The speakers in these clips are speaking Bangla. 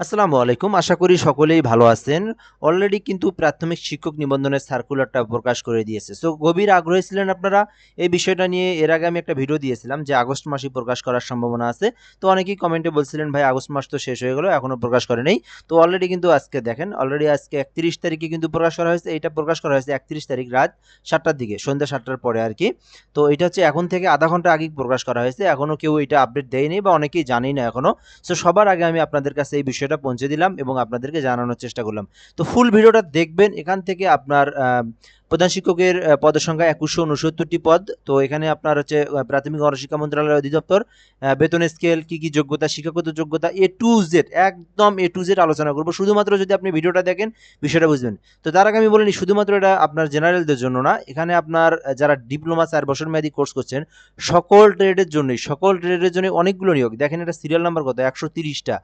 আসসালামু আলাইকুম। আশা করি সকলেই ভালো আছেন। অলরেডি কিন্তু প্রাথমিক শিক্ষক নিবন্ধনের সার্কুলারটা প্রকাশ করে দিয়েছে। সো গভীর আগ্রহী ছিলেন আপনারা এই বিষয়টা নিয়ে। এর আগে আমি একটা ভিডিও দিয়েছিলাম যে আগস্ট মাসে প্রকাশ করার সম্ভাবনা আছে। তো অনেকেই কমেন্টে বলছিলেন, ভাই, আগস্ট মাস তো শেষ হয়ে গেল, এখনও প্রকাশ করে নেই। তো অলরেডি কিন্তু আজকে দেখেন অলরেডি আজকে একত্রিশ তারিখে কিন্তু প্রকাশ করা হয়েছে। এটা প্রকাশ করা হয়েছে একত্রিশ তারিখ রাত সাতটার দিকে, সন্ধ্যা সাতটার পরে আর কি। তো এটা হচ্ছে এখন থেকে আধা ঘণ্টা আগে প্রকাশ করা হয়েছে। এখনও কেউ এটা আপডেট দেয়নি বা অনেকেই জানেই না এখনও। সো সবার আগে আমি আপনাদের কাছে এই বিষয়টা পৌঁছে দিলাম এবং আপনাদেরকে জানানোর চেষ্টা করলাম। তো ফুল ভিডিওটা দেখবেন, এখান থেকে আপনার প্রধান শিক্ষকের পদের সংখ্যা একুশশো উনসত্তরটি পদ। তো এখানে আপনার হচ্ছে প্রাথমিক গণশিক্ষা মন্ত্রণালয় অধিদপ্তর বেতন স্কেল কি কি যোগ্যতা, শিক্ষাগত যোগ্যতা এ টু জেড একদম এ টু জেড আলোচনা করব। শুধুমাত্র যদি আপনি ভিডিওটা দেখেন, বিষয়টা বুঝবেন। তো তার আগে আমি বলিনি শুধুমাত্র এটা আপনার জেনারেলদের জন্য না, এখানে আপনার যারা ডিপ্লোমা চার বছর মেয়াদী কোর্স করছেন, সকল ট্রেডের জন্যই, সকল ট্রেডের জন্য অনেকগুলো নিয়োগ। দেখেন এটা সিরিয়াল নাম্বার কত? একশো তিরিশটা।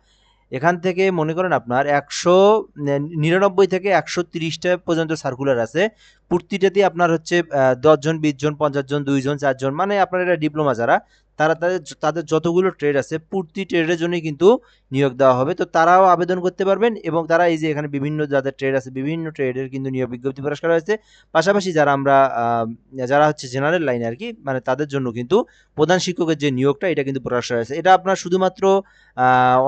এখান থেকে মনে করেন আপনার একশো নিরানব্বই থেকে একশো তিরিশটা পর্যন্ত সার্কুলার আছে। প্রতিটাতে আপনার হচ্ছে দশজন বিশ জন পঞ্চাশ জন দুইজন, চারজন মানে আপনার এটা ডিপ্লোমা যারা তারা তাদের তাদের যতগুলো ট্রেড আছে, প্রতি ট্রেডের জন্যই কিন্তু নিয়োগ দেওয়া হবে। তো তারাও আবেদন করতে পারবেন এবং তারা এই যে এখানে বিভিন্ন যাদের ট্রেড আছে, বিভিন্ন ট্রেডের কিন্তু নিয়োগ বিজ্ঞপ্তি প্রকাশ করা হয়েছে। পাশাপাশি যারা আমরা যারা হচ্ছে জেনারেল লাইনে আর কি মানে তাদের জন্য কিন্তু প্রধান শিক্ষকের যে নিয়োগটা, এটা কিন্তু প্রকাশ করা হয়েছে। এটা আপনার শুধুমাত্র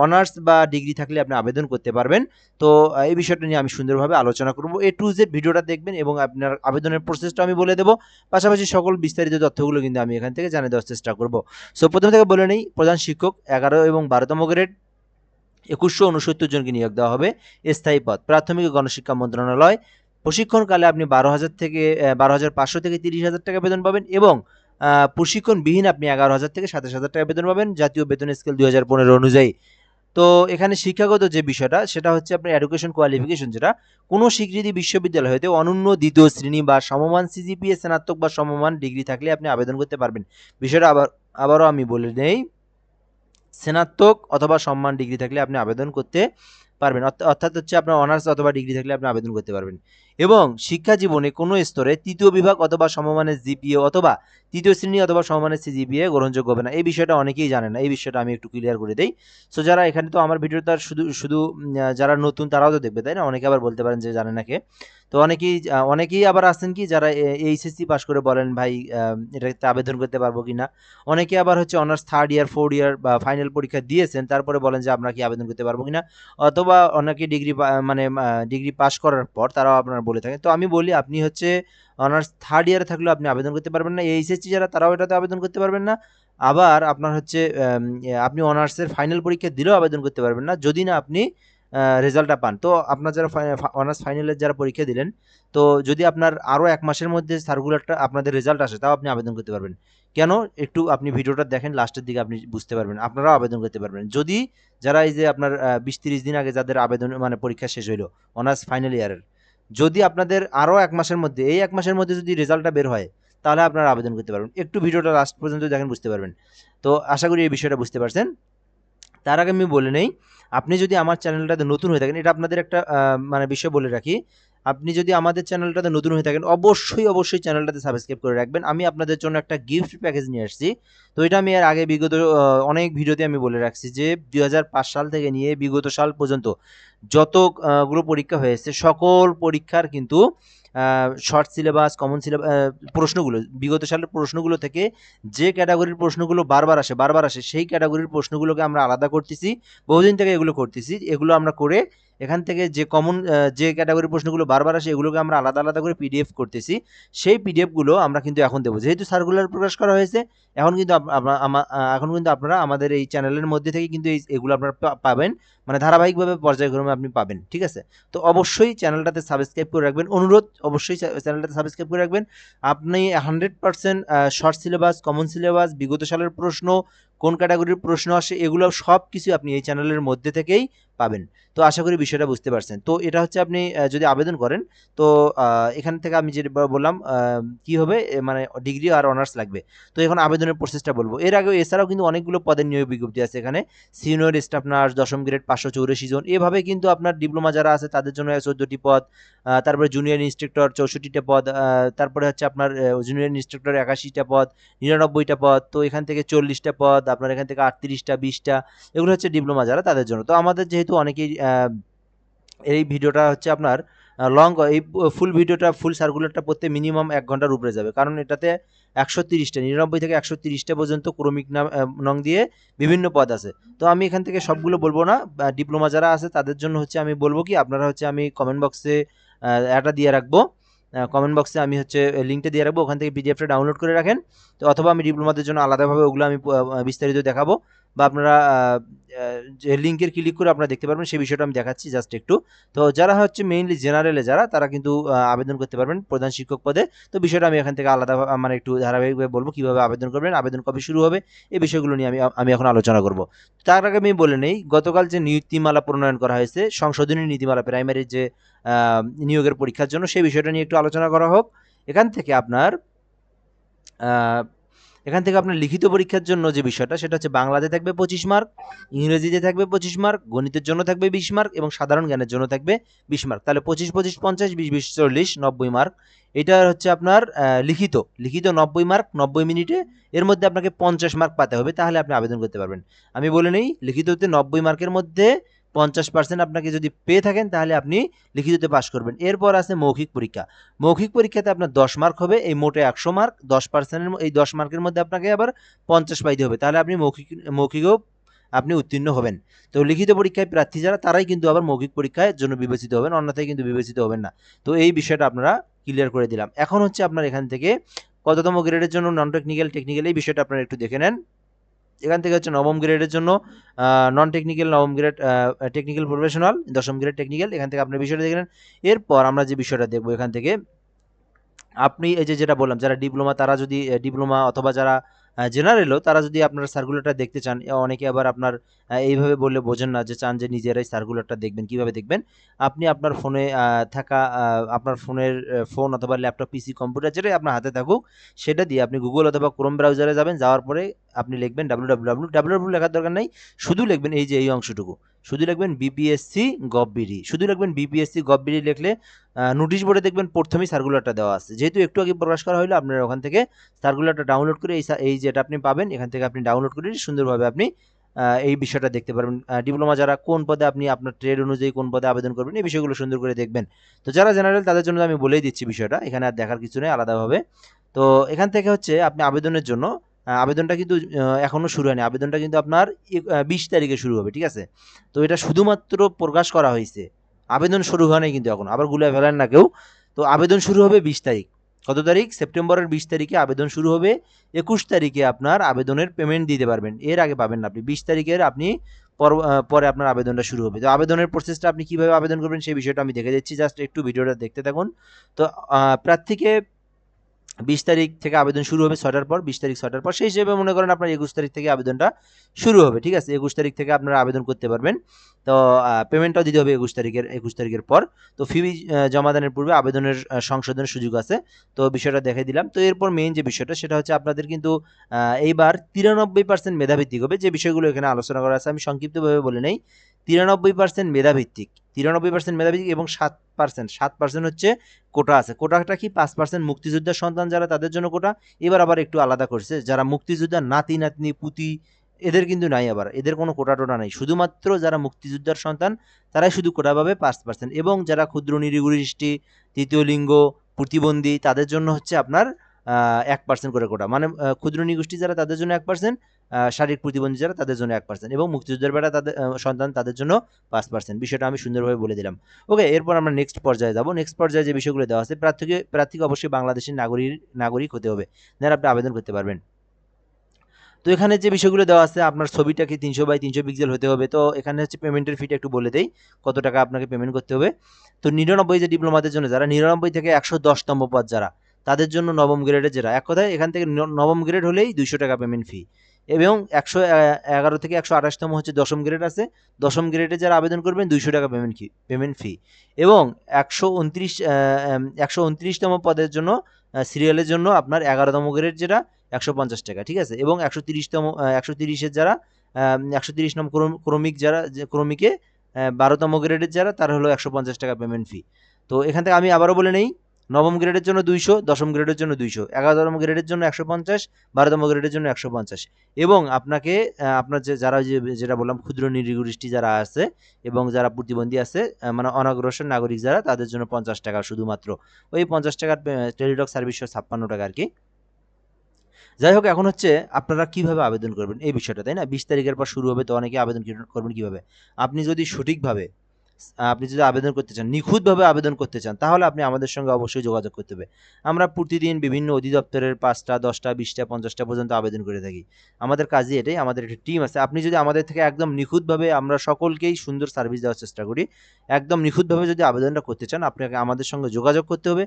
অনার্স বা ডিগ্রি থাকলে আপনি আবেদন করতে পারবেন। তো এই বিষয়টা নিয়ে আমি সুন্দরভাবে আলোচনা করব। এ টু জেড ভিডিওটা দেখবেন এবং আপনার আবেদনের প্রসেসটা আমি বলে দেবো। পাশাপাশি সকল বিস্তারিত তথ্যগুলো কিন্তু আমি এখান থেকে জানিয়ে দেওয়ার চেষ্টা করব। সো প্রথম থেকে বলে নেই, প্রধান শিক্ষক এগারো এবং বারোতম গ্রেড একুশশো উনসত্তর জনকে নিয়োগ দেওয়া হবে, স্থায়ী পদ। প্রাথমিক ও গণশিক্ষা মন্ত্রণালয়, প্রশিক্ষণকালে আপনি বারো হাজার থেকে বারো হাজার পাঁচশো থেকে তিরিশ হাজার টাকা বেতন পাবেন এবং প্রশিক্ষণবিহীন আপনি এগারো হাজার থেকে সাতাশ হাজার টাকা বেতন পাবেন, জাতীয় বেতন স্কেল দুই হাজার পনেরো অনুযায়ী। তো, এখানে শিক্ষাগত যে বিষয়টা, সেটা হচ্ছে আপনার এডুকেশন কোয়ালিফিকেশন যেটা, কোনো স্বীকৃতি বিশ্ববিদ্যালয় হতে অনন্য দ্বিতীয় শ্রেণি বা সমমান সিজিপিএ স্নাতক বা সমমান ডিগ্রি থাকলে আপনি আবেদন করতে পারবেন। বিষয়টা আবার আবারও আমি বলে নেই, স্নাতক অথবা সম্মান ডিগ্রি থাকলে আপনি আবেদন করতে পারবেন। অর্থ- অর্থাৎ হচ্ছে আপনার অনার্স অথবা ডিগ্রি থাকলে আপনি আবেদন করতে পারবেন। এবং শিক্ষা জীবনে কোনো স্তরে তৃতীয় বিভাগ অথবা সমমানের জিপিএ অথবা তৃতীয় শ্রেণি অথবা সমমানের সিজিপিএ গ্রহণযোগ্য হবে না। এই বিষয়টা অনেকেই জানে না। এই বিষয়টা আমি একটু ক্লিয়ার করে দিই। সো যারা এখানে তো আমার ভিডিওটা শুধু শুধু যারা নতুন তারাও তো দেখবে, তাই না? অনেকে আবার বলতে পারেন যে জানে না কে। তো অনেকেই অনেকেই আবার আছেন কি যারা এইচএসসি পাস করে বলেন, ভাই এটাতে আবেদন করতে পারব কি না? অনেকে আবার হচ্ছে honours third year fourth year বা ফাইনাল পরীক্ষা দিয়েছেন, তারপরে বলেন যে, আমরা কি আবেদন করতে পারব কি না? অথবা অনেকে ডিগ্রি মানে ডিগ্রি পাস করার পর তারাও আপনার বলে থাকেন তো আমি বলি, আপনি হচ্ছে অনার্স থার্ড ইয়ারে থাকলেও আপনি আবেদন করতে পারবেন না। এইচএসসি যারা, তারাও এটাতে আবেদন করতে পারবেন না। আবার আপনার হচ্ছে আপনি অনার্সের ফাইনাল পরীক্ষা দিলেও আবেদন করতে পারবেন না, যদি না আপনি রেজাল্টটা পান। তো আপনার যারা অনার্স ফাইনালের যারা পরীক্ষা দিলেন, তো যদি আপনার আরও এক মাসের মধ্যে সার্কুলারটা আপনাদের রেজাল্ট আসে, তাও আপনি আবেদন করতে পারবেন। কেন? একটু আপনি ভিডিওটা দেখেন লাস্টের দিকে আপনি বুঝতে পারবেন। আপনারাও আবেদন করতে পারবেন। যদি যারা এই যে আপনার বিশ তিরিশ দিন আগে যাদের আবেদন মানে পরীক্ষা শেষ হইল অনার্স ফাইনাল ইয়ারের যদি আপনাদের আরও এক মাসের মধ্যে, এই এক মাসের মধ্যে যদি রেজাল্টটা বের হয়, তাহলে আপনারা আবেদন করতে পারবেন। একটু ভিডিওটা লাস্ট পর্যন্ত দেখেন, বুঝতে পারবেন। তো আশা করি এই বিষয়টা বুঝতে পারছেন। তার আগে আমি বলে নেই, আপনি যদি আমার চ্যানেলটাতে নতুন হয়ে থাকেন, এটা আপনাদের একটা মানে বিষয় বলে রাখি আপনি যদি আমাদের চ্যানেলটাতে নতুন হয়ে থাকেন, অবশ্যই অবশ্যই চ্যানেলটাতে সাবস্ক্রাইব করে রাখবেন। আমি আপনাদের জন্য একটা গিফট প্যাকেজ নিয়ে আসছি। তো এটা আমি এর আগে বিগত অনেক ভিডিওতে আমি বলে রাখছি যে দু হাজার পাঁচ সাল থেকে নিয়ে বিগত সাল পর্যন্ত যতগুলো পরীক্ষা হয়েছে সকল পরীক্ষার কিন্তু শর্ট সিলেবাস কমন সিলেবাস প্রশ্নগুলো, বিগত সালের প্রশ্নগুলো থেকে যে ক্যাটাগরির প্রশ্নগুলো বারবার আসে বারবার আসে, সেই ক্যাটাগরির প্রশ্নগুলোকে আমরা আলাদা করতেছি, বহুদিন থেকে এগুলো করতেছি, এগুলো আমরা করে এখান থেকে যে কমন যে ক্যাটাগরির প্রশ্নগুলো বারবার আসে, এগুলোকে আমরা আলাদা আলাদা করে পিডিএফ করতেছি। সেই পিডিএফগুলো আমরা কিন্তু এখন দেবো। যেহেতু সার্কুলার প্রকাশ করা হয়েছে, এখন কিন্তু এখন কিন্তু আপনারা আমাদের এই চ্যানেলের মধ্যে থেকে কিন্তু এই, এগুলো আপনারা পাবেন। মানে ধারাবাহিকভাবে পর্যায়ক্রমে আপনি পাবেন, ঠিক আছে? তো অবশ্যই চ্যানেলটাতে সাবস্ক্রাইব করে রাখবেন। অনুরোধ, অবশ্যই চ্যানেলটাতে সাবস্ক্রাইব করে রাখবেন। আপনি hundred percent short syllabus common syllabus বিগত সালের প্রশ্ন, কোন ক্যাটাগরির প্রশ্ন আসে, এগুলো সব কিছু আপনি এই চ্যানেলের মধ্যে থেকেই পাবেন। তো আশা করি বিষয়টা বুঝতে পারছেন। তো এটা হচ্ছে আপনি যদি আবেদন করেন, তো এখান থেকে আমি যেটা বললাম কি হবে? মানে ডিগ্রি আর অনার্স লাগবে। তো এখন আবেদনের প্রসেসটা বলব। এর আগে এছাড়াও কিন্তু অনেকগুলো পদের নিয়োগ বিজ্ঞপ্তি আছে এখানে। সিনিয়র স্টাফ নার্স দশম গ্রেড পাঁচশো চৌরাশি জন। এভাবে কিন্তু আপনার ডিপ্লোমা যারা আছে, তাদের জন্য চোদ্দোটি পদ তারপরে জুনিয়র ইন্সট্রাক্টর চৌষট্টিটা পদ তারপরে হচ্ছে আপনার জুনিয়র ইন্সট্রাক্টর একাশিটা পদ, নিরানব্বইটা পদ, তো এখান থেকে চল্লিশটা পদ, আপনার এখান থেকে আটত্রিশটা, বিশটা, এগুলো হচ্ছে ডিপ্লোমা যারা, তাদের জন্য। তো আমাদের যেহেতু অনেকেই এই ভিডিওটা হচ্ছে আপনার লং এই ফুল ভিডিওটা ফুল সার্কুলারটা পড়তে মিনিমাম এক ঘণ্টার উপরে যাবে। কারণ এটাতে একশো তিরিশটা, নিরানব্বই থেকে একশো তিরিশটা পর্যন্ত ক্রমিক নাম নং দিয়ে বিভিন্ন পদ আছে। তো আমি এখান থেকে সবগুলো বলব না ডিপ্লোমা যারা আছে তাদের জন্য হচ্ছে আমি বলব কি, আপনারা হচ্ছে আমি কমেন্ট বক্সে এটা দিয়ে রাখব। কমেন্ট বক্সে আমি হচ্ছে লিঙ্কটা দিয়ে রাখব, ওখান থেকে পিডিএফটা ডাউনলোড করে রাখেন। তো অথবা আমি ডিপ্লোমাদের জন্য আলাদাভাবে ওগুলো আমি বিস্তারিত দেখাবো। বা আপনারা যে লিঙ্কের ক্লিক করে আপনারা দেখতে পারবেন, সেই বিষয়টা আমি দেখাচ্ছি জাস্ট একটু। তো যারা হচ্ছে মেইনলি জেনারেলে যারা, তারা কিন্তু আবেদন করতে পারবেন প্রধান শিক্ষক পদে। তো বিষয়টা আমি এখান থেকে আলাদা মানে একটু ধারাবাহিকভাবে বলব, কীভাবে আবেদন করবেন, আবেদন কবে শুরু হবে, এই বিষয়গুলো নিয়ে আমি আমি এখন আলোচনা করব। তার আগে আমি বলে নেই, গতকাল যে নীতিমালা প্রণয়ন করা হয়েছে, সংশোধনী নীতিমালা প্রাইমারির যে নিয়োগের পরীক্ষার জন্য, সেই বিষয়টা নিয়ে একটু আলোচনা করা হোক। এখান থেকে আপনার এখান থেকে আপনার লিখিত পরীক্ষার জন্য যে বিষয়টা, সেটা হচ্ছে বাংলাতে থাকবে পঁচিশ মার্ক, ইংরেজিতে থাকবে পঁচিশ মার্ক, গণিতের জন্য থাকবে বিশ মার্ক এবং সাধারণ জ্ঞানের জন্য থাকবে বিশ মার্ক। তাহলে পঁচিশ পঁচিশ, পঞ্চাশ, বিশ বিশ, চল্লিশ, নব্বই মার্ক। এটা হচ্ছে আপনার লিখিত। লিখিত নব্বই মার্ক, নব্বই মিনিটে। এর মধ্যে আপনাকে পঞ্চাশ মার্ক পাতে হবে, তাহলে আপনি আবেদন করতে পারবেন। আমি বলে নেই, লিখিততে নব্বই মার্কের মধ্যে পঞ্চাশ পার্সেন্ট আপনাকে যদি পেয়ে থাকেন, তাহলে আপনি লিখিততে পাশ করবেন। এরপর আছে মৌখিক পরীক্ষা। মৌখিক পরীক্ষাতে আপনার দশ মার্ক হবে, এই মোটে একশো মার্ক দশ পার্সেন্টের এই দশ মার্কের মধ্যে আপনাকে আবার পঞ্চাশ পাইতে হবে। তাহলে আপনি মৌখিক, মৌখিকও আপনি উত্তীর্ণ হবেন। তো লিখিত পরীক্ষায় প্রার্থী যারা, তারাই কিন্তু আবার মৌখিক পরীক্ষার জন্য বিবেচিত হবেন, অন্যথায় কিন্তু বিবেচিত হবেন না। তো এই বিষয়টা আপনারা ক্লিয়ার করে দিলাম। এখন হচ্ছে আপনার এখান থেকে কততম গ্রেডের জন্য নন টেকনিক্যাল টেকনিক্যাল এই বিষয়টা আপনারা একটু দেখে নেন। এখান থেকে হচ্ছে নবম গ্রেডের জন্য নন টেকনিক্যাল নবম গ্রেড টেকনিক্যাল প্রফেশনাল দশম গ্রেড টেকনিক্যাল এখান থেকে আপনি বিষয়টা দেখলেন এরপর আমরা যে বিষয়টা দেখব এখান থেকে, আপনি এই যে যেটা বললাম, যারা ডিপ্লোমা তারা যদি ডিপ্লোমা অথবা যারা জেনারেলও তারা যদি আপনার সার্কুলারটা দেখতে চান অনেকে আবার আপনার এইভাবে বললে বোঝেন না যে চান যে নিজেরাই সার্কুলারটা দেখবেন, কীভাবে দেখবেন? আপনি আপনার ফোনে থাকা আপনার ফোনের ফোন অথবা ল্যাপটপ পিসি কম্পিউটার যেটাই আপনার হাতে থাকুক, সেটা দিয়ে আপনি গুগল অথবা ক্রোম ব্রাউজারে যাবেন, যাওয়ার পরে আপনি লিখবেন W W W W W লেখার দরকার নেই, শুধু লিখবেন এই যে এই অংশটুকু। শুধু লিখবেন বিপিএসসি গভবিডি শুধু লিখবেন বিপিএসসি গভবিডি লিখলে নোটিশ বোর্ডে দেখবেন প্রথমেই সার্কুলারটা দেওয়া আছে। যেহেতু একটু আগে প্রকাশ করা হলো, আপনারা ওখান থেকে সার্কুলারটা ডাউনলোড করে এই এই যেটা আপনি পাবেন, এখান থেকে আপনি ডাউনলোড করে সুন্দরভাবে আপনি এই বিষয়টা দেখতে পারবেন। ডিপ্লোমা যারা কোন পদে আপনি আপনার ট্রেড অনুযায়ী কোন পদে আবেদন করবেন, এই বিষয়গুলো সুন্দর করে দেখবেন। তো যারা জেনারেল তাদের জন্য আমি বলেই দিচ্ছি বিষয়টা, এখানে আর দেখার কিছু নেই আলাদাভাবে। তো এখান থেকে হচ্ছে আপনি আবেদনের জন্য আবেদনটা কিন্তু এখনও শুরু হয়নি। আবেদনটা কিন্তু আপনার বিশ তারিখে শুরু হবে, ঠিক আছে? তো এটা শুধুমাত্র প্রকাশ করা হয়েছে। আবেদন শুরু হয় নাই কিন্তু এখন, আবার গুলে ফেলেন না কেউ। তো আবেদন শুরু হবে বিশ তারিখ। কত তারিখ? সেপ্টেম্বরের বিশ তারিখে আবেদন শুরু হবে। একুশ তারিখে আপনার আবেদনের পেমেন্ট দিতে পারবেন। এর আগে পাবেন না আপনি। বিশ তারিখের আপনি পর- পরে আপনার আবেদনটা শুরু হবে। তো আবেদনের প্রসেসটা আপনি কীভাবে আবেদন করবেন সেই বিষয়টা আমি দেখে দিচ্ছি। জাস্ট একটু ভিডিওটা দেখতে থাকুন। তো প্রার্থীকে বিশ তারিখ থেকে আবেদন শুরু হবে ছটার পর, বিশ তারিখ ছটার পর। সেই হিসেবে মনে করেন আপনার একুশ তারিখ থেকে আবেদনটা শুরু হবে, ঠিক আছে? একুশ তারিখ থেকে আপনারা আবেদন করতে পারবেন। তো পেমেন্টটাও দিতে হবে একুশ তারিখের একুশ তারিখের পর। তো ফি জমা দানের পূর্বে আবেদনের সংশোধনের সুযোগ আছে। তো বিষয়টা দেখে দিলাম। তো এরপর মেইন যে বিষয়টা, সেটা হচ্ছে আপনাদের কিন্তু এইবার তিরানব্বই পার্সেন্ট মেধাভিত্তিক হবে। যে বিষয়গুলো এখানে আলোচনা করা আছে, আমি সংক্ষিপ্তভাবে বলে নেই। তিরানব্বই পার্সেন্ট মেধাভিত্তিক, তিরানব্বই পার্সেন্ট মেধাভিত্তিক এবং সাত পার্সেন্ট সাত পার্সেন্ট হচ্ছে কোটা আছে। কোটাটা কি পাঁচ পার্সেন্ট মুক্তিযোদ্ধার সন্তান যারা, তাদের জন্য কোটা? এবার আবার একটু আলাদা করছে, যারা মুক্তিযোদ্ধার নাতি, নাতনি, পুতি, এদের কিন্তু নাই আবার, এদের কোনো কোটা টোটা নাই। শুধুমাত্র যারা মুক্তিযোদ্ধার সন্তান, তারাই শুধু কোটা পাবে পাঁচ পার্সেন্ট এবং যারা ক্ষুদ্র নিরীগোষ্ঠী তৃতীয় লিঙ্গ, প্রতিবন্ধী, তাদের জন্য হচ্ছে আপনার এক পার্সেন্ট করে কোটা। মানে ক্ষুদ্র নিগোষ্ঠী যারা তাদের জন্য এক পার্সেন্ট শারীরিক প্রতিবন্ধী যারা তাদের জন্য এক পার্সেন্ট এবং মুক্তিযোদ্ধার বেড়া তাদের সন্তান তাদের জন্য পাঁচ পার্সেন্ট বিষয়টা আমি সুন্দরভাবে বলে দিলাম। ওকে, এরপর আমরা নেক্সট পর্যায়ে যাব। নেক্সট পর্যায়ে যে বিষয়গুলো দেওয়া আছে, প্রার্থীকে প্রার্থীকে অবশ্যই বাংলাদেশের নাগরিক নাগরিক হতে হবে। যারা আপনি আবেদন করতে পারবেন। তো এখানে যে বিষয়গুলো দেওয়া আছে, আপনার ছবিটা কি তিনশো বাই তিনশো পিক্সেল হতে হবে? তো এখানে হচ্ছে পেমেন্টের ফিটা একটু বলে দেই, কত টাকা আপনাকে পেমেন্ট করতে হবে? তো নিরানব্বই যে ডিপ্লোমাদের জন্য, যারা নিরানব্বই থেকে একশো দশতম পদ যারা তাদের জন্য নবম গ্রেডের যারা এক কথায় এখান থেকে নবম গ্রেড হলেই দুইশো টাকা পেমেন্ট ফি এবং একশো এগারো থেকে একশো আঠাশতম হচ্ছে দশম গ্রেড আছে। দশম গ্রেডে যারা আবেদন করবেন, দুইশো টাকা পেমেন্ট ফি পেমেন্ট ফি এবং একশো উনত্রিশ একশো উনত্রিশতম পদের জন্য সিরিয়ালের জন্য আপনার এগারোতম গ্রেড যেটা, একশো পঞ্চাশ টাকা, ঠিক আছে? এবং একশো তিরিশতম একশো তিরিশের যারা একশো তিরিশ নম ক্রম- ক্রমিক যারা ক্রমিকে বারোতম গ্রেডের যারা, তার হলো একশো পঞ্চাশ টাকা পেমেন্ট ফি তো এখান থেকে আমি আবারও বলে নেই নবম গ্রেডের জন্য দুইশো, দশম গ্রেডের জন্য দুইশো, এগারোতম গ্রেডের জন্য একশো পঞ্চাশ, বারোতম গ্রেডের জন্য একশো পঞ্চাশ। এবং আপনাকে আপনার যে, যারা যে, যেটা বললাম, ক্ষুদ্র নিরীগোষ্ঠী যারা আছে এবং যারা প্রতিবন্ধী আছে মানে অনগ্রসর নাগরিক যারা, তাদের জন্য পঞ্চাশ টাকা শুধুমাত্র। ওই পঞ্চাশ টাকার টেলিটক সার্ভিস ছাপ্পান্ন টাকা আর কি যাই হোক, এখন হচ্ছে আপনারা কীভাবে আবেদন করবেন? এই বিষয়টা, তাই না? বিশ তারিখের পর শুরু হবে, তো অনেকে আবেদন করবেন কীভাবে? আপনি যদি সঠিকভাবে আপনি যদি আবেদন করতে চান, নিখুঁতভাবে আবেদন করতে চান, তাহলে আপনি আমাদের সঙ্গে অবশ্যই যোগাযোগ করতে হবে। আমরা প্রতিদিন বিভিন্ন অধিদপ্তরের পাঁচটা, দশটা, বিশটা, পঞ্চাশটা পর্যন্ত আবেদন করে থাকি। আমাদের কাজই এটাই, আমাদের একটা টিম আছে। আপনি যদি আমাদের থেকে একদম নিখুঁতভাবে আমরা সকলকেই সুন্দর সার্ভিস দেওয়ার চেষ্টা করি, একদম নিখুঁতভাবে যদি আবেদনটা করতে চান, আপনাকে আমাদের সঙ্গে যোগাযোগ করতে হবে।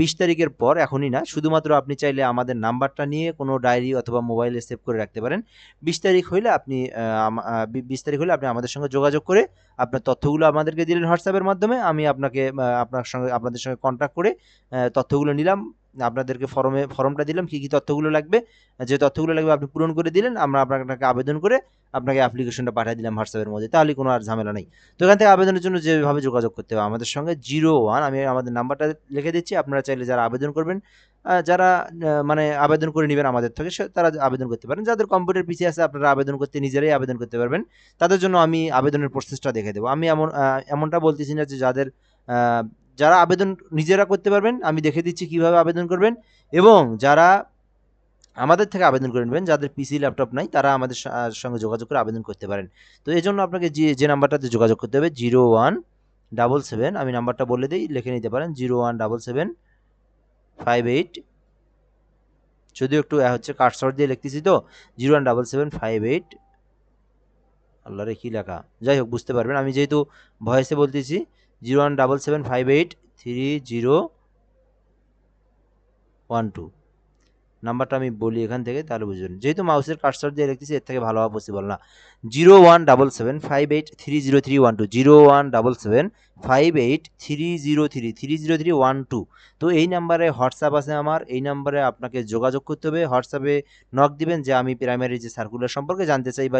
বিশ তারিখের পর এখনই না, শুধুমাত্র আপনি চাইলে আমাদের নাম্বারটা নিয়ে কোনো ডায়েরি অথবা মোবাইলে সেভ করে রাখতে পারেন। বিশ তারিখ হইলে আপনি বিশ তারিখ হলে আপনি আমাদের সঙ্গে যোগাযোগ করে আপনার তথ্যগুলো আমাদেরকে দিলেন হোয়াটসঅ্যাপের মাধ্যমে। আমি আপনাকে আপনার সঙ্গে, আপনাদের সঙ্গে কন্ট্যাক্ট করে তথ্যগুলো নিলাম। আপনাদেরকে ফর্মে ফর্মটা দিলাম, কী কী তথ্যগুলো লাগবে, যে তথ্যগুলো লাগবে আপনি পূরণ করে দিলেন, আমরা আপনাকে আবেদন করে আপনাকে অ্যাপ্লিকেশনটা পাঠিয়ে দিলাম হোয়াটসঅ্যাপের মধ্যে, তাহলে কোনো আর ঝামেলা নেই। তো এখান থেকে আবেদনের জন্য যেভাবে যোগাযোগ করতে হবে, আমাদের সঙ্গে জিরো ওয়ান, আমি আমাদের নাম্বারটা লিখে দিচ্ছি, আপনারা চাইলে যারা আবেদন করবেন যারা মানে আবেদন করে নেবেন আমাদের থেকে তারা আবেদন করতে পারেন, যাদের কম্পিউটার পিছিয়ে আছে, আপনারা আবেদন করতে নিজেরাই আবেদন করতে পারবেন, তাদের জন্য আমি আবেদনের প্রসেসটা দেখে দেবো। আমি এমন এমনটা বলতেছি না যে যাদের যারা আবেদন নিজেরা করতে পারবেন, আমি দেখে দিচ্ছি কীভাবে আবেদন করবেন এবং যারা আমাদের থেকে আবেদন করে নেবেন, যাদের পিসি ল্যাপটপ নাই, তারা আমাদের সঙ্গে যোগাযোগ করে আবেদন করতে পারেন। তো এই জন্য আপনাকে যে যে নাম্বারটাতে যোগাযোগ করতে হবে জিরো ওয়ান ডাবল সেভেন আমি নাম্বারটা বলে দিই, লিখে নিতে পারেন zero one double seven five eight যদিও একটু হচ্ছে কাটশট দিয়ে লিখতেছি তো zero one double seven five eight আল্লাহ রে কী লেখা? যাই হোক, বুঝতে পারবেন। আমি যেহেতু ভয়েসে বলতেছি zero one double seven five eight three zero one two. নাম্বারটা আমি বলি এখান থেকে, তাহলে বুঝবেন যেহেতু মাউসের কাস্টার দিয়ে লিখতেছি, এর থেকে ভালো হওয়া পসিবল না। Zero one double seven five eight three zero three one two zero one double seven five eight three zero three three zero three one two তো এই নাম্বারে হোয়াটসঅ্যাপ আছে আমার, এই নাম্বারে আপনাকে যোগাযোগ করতে হবে। হোয়াটসঅ্যাপে নক দিবেন যে আমি প্রাইমারি যে সার্কুলার সম্পর্কে জানতে চাই বা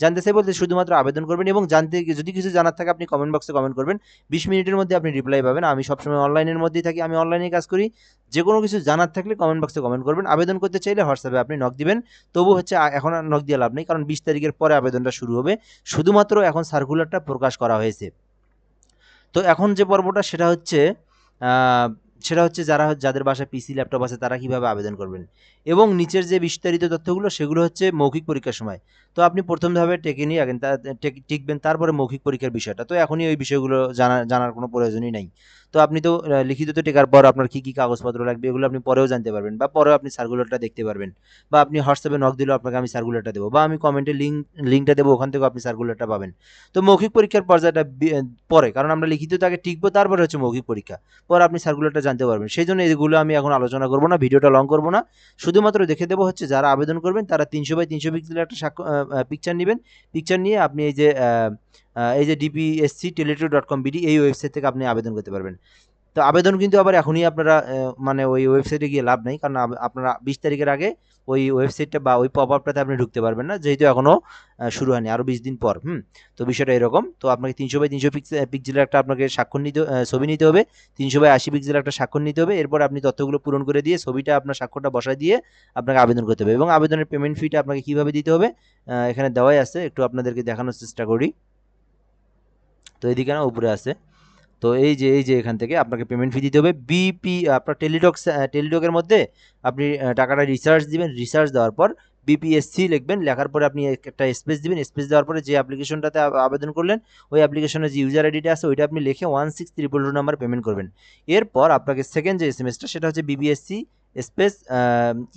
জানতে চাই বলতে শুধুমাত্র আবেদন করবেন এবং জানতে যদি কিছু জানার থাকে আপনি কমেন্ট বক্সে কমেন্ট করবেন। বিশ মিনিটের মধ্যে আপনি রিপ্লাই পাবেন। আমি সবসময় অনলাইনের মধ্যেই থাকি, আমি অনলাইনে কাজ করি। যে কোনো কিছু জানার থাকলে কমেন্ট বক্সে কমেন্ট করবেন। আবেদন করতে চাইলে হোয়াটসঅ্যাপে আপনি নক দিবেন। তবু হচ্ছে এখন আর নক দিয়ে লাভ নেই, কারণ বিশ তারিখের পরে আবেদনটা শুরু হবে। শুধুমাত্র এখন সার্কুলারটা প্রকাশ করা হয়েছে। তো এখন যে পর্বটা, সেটা হচ্ছে সেটা হচ্ছে যারা যাদের বাসায় পিসি ল্যাপটপ আছে, তারা কীভাবে আবেদন করবেন? এবং নিচের যে বিস্তারিত তথ্যগুলো, সেগুলো হচ্ছে মৌখিক পরীক্ষার সময়। তো আপনি প্রথমভাবে টেকে নিয়ে আগেন টিকবেন, তারপরে মৌখিক পরীক্ষার বিষয়টা। তো এখনই ওই বিষয়গুলো জানা জানার কোনো প্রয়োজনই নাই। তো আপনি তো লিখিত তো টেকার পর আপনার কি কি কাগজপত্র লাগবে এগুলো আপনি পরেও জানতে পারবেন বা পরেও আপনি সার্কুলারটা দেখতে পারবেন। বা আপনি হোয়াটসঅ্যাপে নক দিলেও আপনাকে আমি সার্কুলারটা দেবো বা আমি কমেন্টে লিঙ্ক লিঙ্কটা দেবো, ওখান থেকেও আপনি সার্কুলারটা পাবেন। তো মৌখিক পরীক্ষার পর্যায়টা পরে, কারণ আমরা লিখিত আগে টিকবো, তারপরে হচ্ছে মৌখিক পরীক্ষা। পর আপনি সার্কুলারটা জানতে পারবেন। সেই জন্য এগুলো আমি এখন আলোচনা করব না, ভিডিওটা লং করব না। শুধুমাত্র দেখে দেবো হচ্ছে যারা আবেদন করবেন, তারা তিনশো বাই তিনশো পিক্সেলের একটা পিকচার নেবেন। পিকচার নিয়ে আপনি এই যে এই যে DPSC teletalk dot com BD এই ওয়েবসাইট থেকে আপনি আবেদন করতে পারবেন। তো আবেদন কিন্তু আবার এখনই আপনারা মানে ওই ওয়েবসাইটে গিয়ে লাভ নেই, কারণ আপনারা বিশ তারিখের আগে ওই ওয়েবসাইটটা বা ওই পপ আপটাতে আপনি ঢুকতে পারবেন না, যেহেতু এখনও শুরু হয়নি আরও বিশ দিন পর, হুম? তো বিষয়টা এরকম, তো আপনাকে তিনশো বাই তিনশো পিক্সেলের একটা আপনাকে স্বাক্ষর নিতে ছবি নিতে হবে, তিনশো বাই আশি পিক্সেলের একটা স্বাক্ষর নিতে হবে, এরপর আপনি তথ্যগুলো পূরণ করে দিয়ে ছবিটা আপনার স্বাক্ষরটা বসায় দিয়ে আপনাকে আবেদন করতে হবে। এবং আবেদনের পেমেন্ট ফিটা আপনাকে কীভাবে দিতে হবে এখানে দেওয়াই আছে, একটু আপনাদেরকে দেখানোর চেষ্টা করি। তো এদিকে না উপরে আছে। তো এই যে এই যে এখান থেকে আপনাকে পেমেন্ট ফি দিতে হবে। বিপি আপনার টেলিটক টেলিটকের মধ্যে আপনি টাকাটা রিচার্জ দিবেন। রিচার্জ দেওয়ার পর বিপিএসসি লিখবেন। লেখার পরে আপনি একটা স্পেস দিবেন। স্পেস দেওয়ার পরে যে অ্যাপ্লিকেশনটাতে আবেদন করলেন, ওই অ্যাপ্লিকেশনের যে ইউজার আইডিটা আছে, ওইটা আপনি লিখে one six triple two number payment করবেন। এরপর আপনাকে সেকেন্ড যে এস এম এসটা সেটা হচ্ছে BBSC space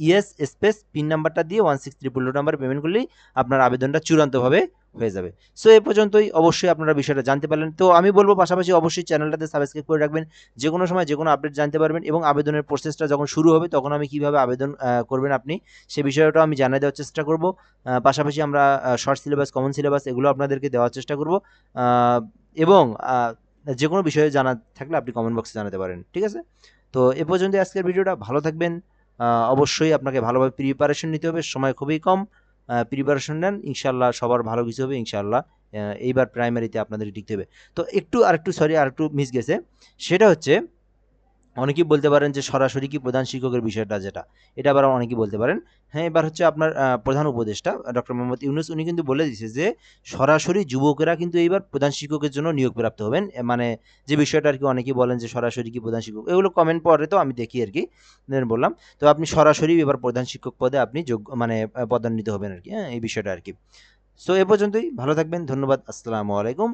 ES space PIN নাম্বারটা দিয়ে one six triple number payment করলেই আপনার আবেদনটা চূড়ান্তভাবে হয়ে যাবে। সো এ পর্যন্তই অবশ্যই আপনারা বিষয়টা জানতে পারলেন। তো, আমি বলব পাশাপাশি অবশ্যই চ্যানেলটাতে সাবস্ক্রাইব করে রাখবেন। যে কোনো সময় যে কোনো আপডেট জানতে পারবেন এবং আবেদনের প্রসেসটা যখন শুরু হবে, তখন আমি কীভাবে আবেদন করবেন আপনি, সে বিষয়টাও আমি জানিয়ে দেওয়ার চেষ্টা করব। পাশাপাশি আমরা শর্ট সিলেবাস কমন সিলেবাস এগুলো আপনাদেরকে দেওয়ার চেষ্টা করব। এবং যে কোনো বিষয়ে জানা থাকলে আপনি কমেন্ট বক্সে জানাতে পারেন। ঠিক আছে? তো এ পর্যন্ত আজকের ভিডিওটা। ভালো থাকবেন। অবশ্যই আপনাকে ভালোভাবে প্রিপারেশন নিতে হবে। সময় খুবই কম। প্রিপারেশন নেন। ইনশাল্লাহ সবার ভালো কিছু হবে ইনশাল্লাহ এইবার প্রাইমারিতে আপনাদের টিকতে হবে। তো একটু আর একটু সরি আর একটু মিস গেছে। সেটা হচ্ছে অনেকেই বলতে পারেন যে সরাসরি কি প্রধান শিক্ষকের বিষয়টা যেটা। এটা আবার অনেকেই বলতে পারেন। হ্যাঁ এবার হচ্ছে আপনার প্রধান উপদেষ্টা ডক্টর মোহাম্মদ ইউনুস, উনি কিন্তু বলে দিয়েছে যে সরাসরি যুবকেরা কিন্তু এইবার প্রধান শিক্ষকের জন্য নিয়োগ প্রাপ্ত হবেন মানে যে বিষয়টা আর কি অনেকেই বলেন যে সরাসরি কি প্রধান শিক্ষক, এগুলো কমেন্ট পরে তো আমি দেখি আর কি বললাম। তো আপনি সরাসরি এবার প্রধান শিক্ষক পদে আপনি যোগ্য মানে পদান্বিত হবেন আর কি হ্যাঁ এই বিষয়টা আর কি। সো এ পর্যন্তই, ভালো থাকবেন, ধন্যবাদ, আসসালামু আলাইকুম।